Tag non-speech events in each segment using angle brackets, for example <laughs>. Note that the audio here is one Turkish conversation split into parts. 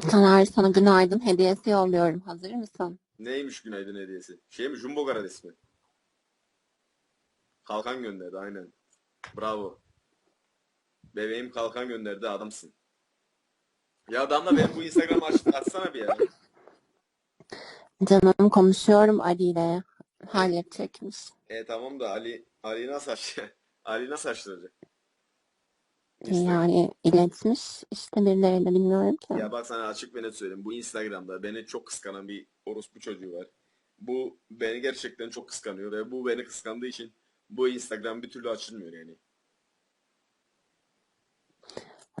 Taner sana günaydın hediyesi yolluyorum. Hazır mısın? Neymiş günaydın hediyesi? Şey mi? Jumbo Karades mi? Kalkan gönderdi aynen. Bravo. Bebeğim kalkan gönderdi adamsın. Ya Damla benim bu Instagram'ı aç, açsana bir ya. Canım konuşuyorum Ali ile. Halledecekmiş. E tamam da Ali Ali nasıl aç <laughs> Ali nasıl açtıracak? Yani iletmiş. İşte birileriyle bilmiyorum ki. Ya bak sana açık ve net söyleyeyim. Bu Instagram'da beni çok kıskanan bir orospu çocuğu var. Bu beni gerçekten çok kıskanıyor ve bu beni kıskandığı için bu Instagram bir türlü açılmıyor yani.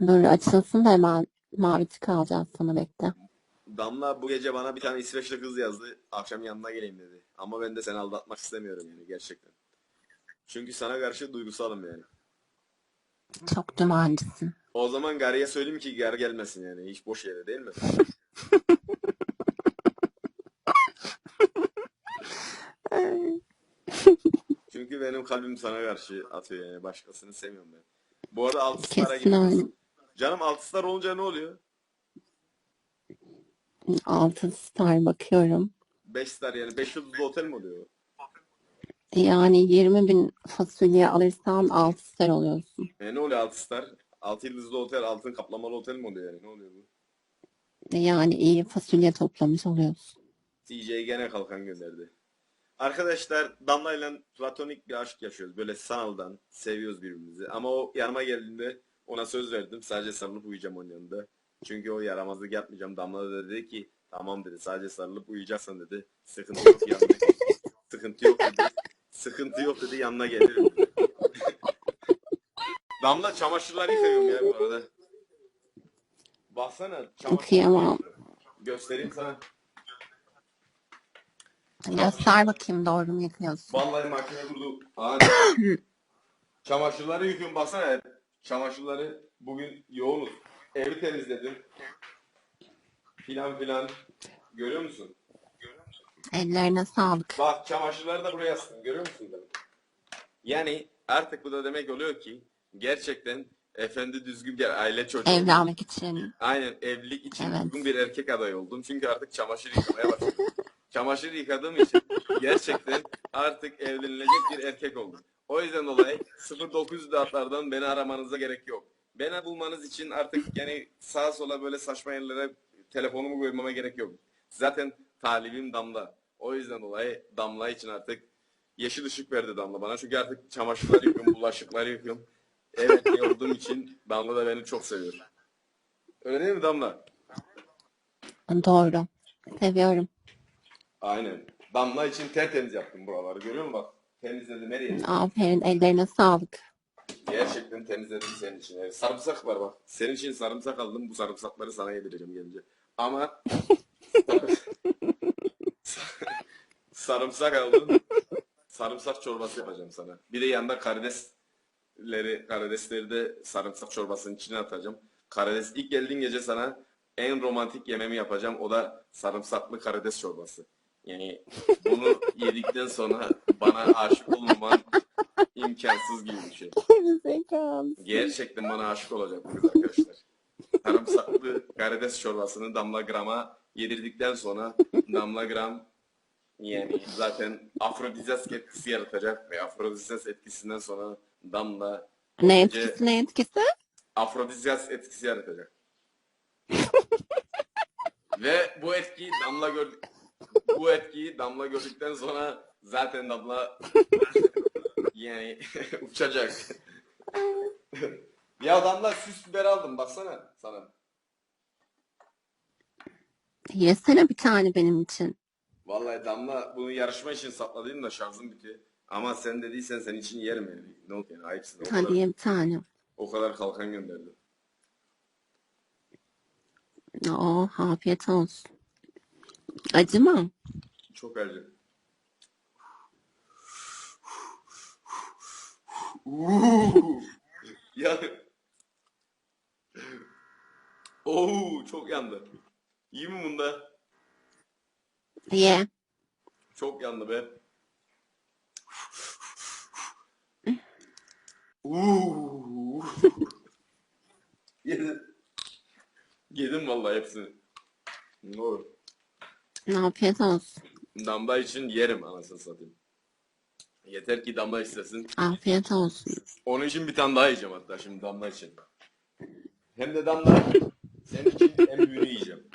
Dur açılsın da hemen mavi tık alacağız sana bekle. Damla bu gece bana bir tane İsveçli kız yazdı. Akşam yanına geleyim dedi. Ama ben de seni aldatmak istemiyorum yani gerçekten. Çünkü sana karşı duygusalım yani. Çok dümencisin. O zaman Gary'e söyleyeyim ki Gar gelmesin yani. Hiç boş yere değil mi? <laughs> Çünkü benim kalbim sana karşı atıyor yani. Başkasını sevmiyorum ben. Bu arada altı star'a Kesin öyle. Canım altı star olunca ne oluyor? Altı star bakıyorum. 5 star yani 5 yıldızlı otel mi oluyor? Yani 20 bin fasulye alırsan 6 star oluyorsun. E ne oluyor 6 star? 6 yıldızlı otel, altın kaplamalı otel mi oluyor yani? Ne oluyor bu? Yani iyi fasulye toplamış oluyorsun. TJ gene kalkan gönderdi. Arkadaşlar Damla ile platonik bir aşk yaşıyoruz. Böyle sanaldan seviyoruz birbirimizi. Ama o yanıma geldiğinde ona söz verdim. Sadece sarılıp uyuyacağım onun yanında. Çünkü o yaramazlık yapmayacağım. Damla da dedi ki tamam dedi. Sadece sarılıp uyuyacaksın dedi. Sıkıntı yok yanına. <laughs> Sıkıntı yok dedi. Sıkıntı yok dedi yanına gelirim dedi. Damla çamaşırları yıkıyorum ya bu arada. Baksana çamaşır. Kıyamam. Göstereyim sana. Göster bakayım doğru mu yıkıyorsun? Vallahi makine durdu. Aa, <coughs> çamaşırları yıkıyorum baksana. Çamaşırları bugün yoğunuz. Evi temizledim. Filan filan. Görüyor musun? Ellerine sağlık. Bak çamaşırları da buraya astım. Görüyor musun? Demek? Yani artık bu da demek oluyor ki gerçekten efendi düzgün bir aile çocuğu. Evlenmek için. Aynen evlilik için Evet. uygun bir erkek adayı oldum. Çünkü artık çamaşır yıkamaya başladım. <laughs> çamaşır yıkadığım için gerçekten artık evlenilecek bir erkek oldum. O yüzden dolayı 0904'lardan beni aramanıza gerek yok. Beni bulmanız için artık yani sağa sola böyle saçma yerlere telefonumu koymama gerek yok. Zaten talibim Damla. O yüzden dolayı Damla için artık yeşil ışık verdi Damla bana. Çünkü artık çamaşırları yıkıyorum, bulaşıkları yıkıyorum. Evet olduğum için Damla da beni çok seviyor. Öyle değil mi Damla? Doğru. Seviyorum. Aynen. Damla için tertemiz yaptım buraları. Görüyor musun bak? Temizledim her yeri. Aferin ellerine sağlık. Gerçekten temizledim senin için. Evet, sarımsak var bak. Senin için sarımsak aldım. Bu sarımsakları sana yedireceğim gelince. Ama <laughs> sarımsak aldım. Sarımsak çorbası yapacağım sana. Bir de yanında karidesleri, karidesleri de sarımsak çorbasının içine atacağım. Karides ilk geldiğin gece sana en romantik yememi yapacağım. O da sarımsaklı karides çorbası. Yani bunu <laughs> yedikten sonra bana aşık olmaman imkansız gibi bir şey. Gerçekten bana aşık olacak bu kız arkadaşlar. Sarımsaklı karides çorbasını damla grama yedirdikten sonra damla gram yani zaten afrodizyak etkisi yaratacak ve afrodizyak etkisinden sonra damla Ne Bence- etkisi ne etkisi? afrodizyak etkisi yaratacak. <laughs> ve bu etkiyi damla gör bu etkiyi damla gördükten sonra zaten damla <laughs> yani <laughs> uçacak. ya damla süs biber aldım baksana sana. Yesene bir tane benim için. Vallahi damla bunu yarışma için sakladım da şarjım bitiyor. Ama sen dediysen senin için yerim yani. Ne oldu yani ayıpsın. O Hadi kadar, ye bir tane. o kadar kalkan gönderdim. Oo, afiyet olsun. Acı mı? Çok acı. <laughs> Uuu. ya. Oo, çok yandı. İyi mi bunda? Ye. Çok yandı be. Uuu. <laughs> Yedim. Yedim vallahi hepsini. Doğru. Afiyet olsun. Damla için yerim anasını satayım. Yeter ki damla istesin. Afiyet olsun. Onun için bir tane daha yiyeceğim hatta şimdi damla için. Hem de damla senin için en büyüğünü yiyeceğim.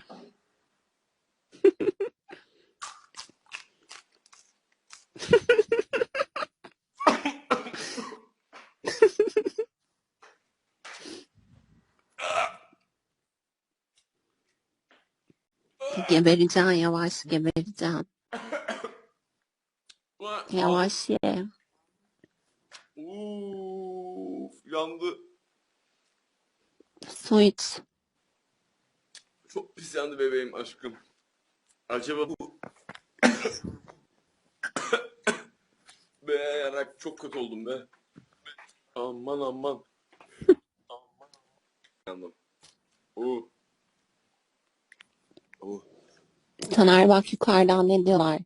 Gebereceksin yavaş gebereceksin. <coughs> Yavaş ye. Uf, yandı. Su iç. Çok pis yandı bebeğim aşkım. Acaba bu... <coughs> be yarak çok kötü oldum be. Aman aman. aman. <coughs> Yandım. Uh. Uh. Taner bak yukarıdan ne diyorlar?